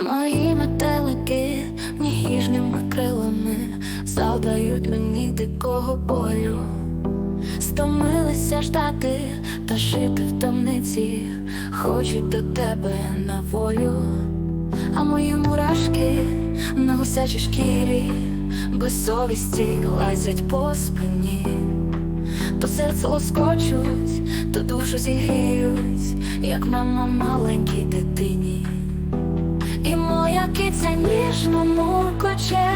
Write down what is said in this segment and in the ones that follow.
Мої метелики ніжними крилами завдають мені дикого болю. Стомилися ждати та жити в темниці, хочуть до тебе на волю, а мої мурашки на гусячій шкірі без совісті лазять по спині, то серце лоскочуть, то душу зігріють, як мама маленькій дитині. І моя киця ніжно муркоче,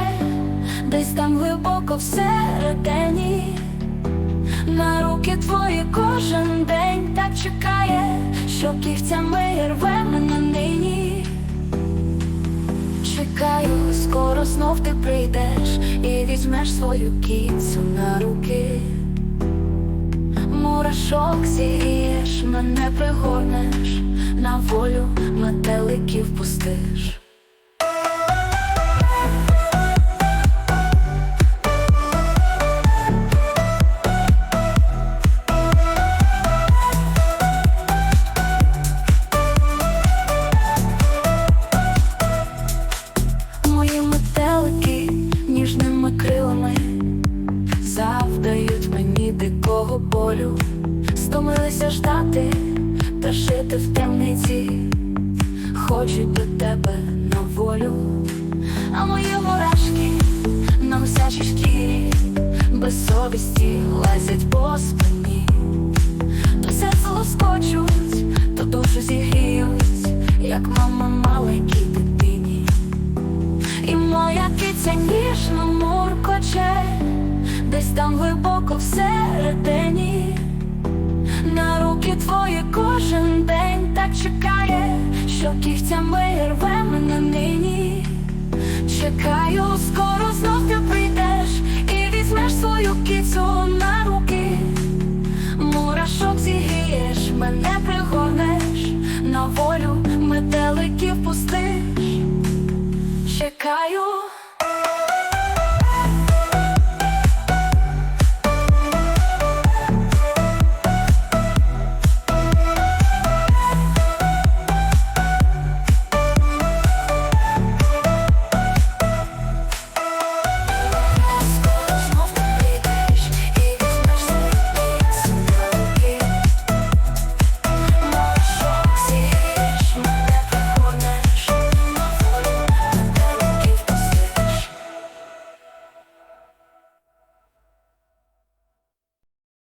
десь там глибоко всередині. На руки твої кожен день так чекає, що кігтями рве мене нині. Чекаю, скоро знов ти прийдеш і візьмеш свою кіцю на руки. Мурашок зігрієш, мене пригорнеш, на волю метеликів пустиш. Мої метелики ніжними крилами завдають мені дикого болю, стомилися ждати та жити в темниці, хочуть до тебе на волю, а мої мурашки на гусячій шкірі. Без совісті лазять по спині, то серце лоскочуть, то душу зігріють, як мама маленькій дитині. І моя киця кожен день так чекає, що кігтями рве мене нині. Чекаю, скоро знов ти прийдеш і візьмеш свою кіцю на руки. Мурашок зігрієш, мене пригорнеш, на волю метеликів пустиш. Чекаю.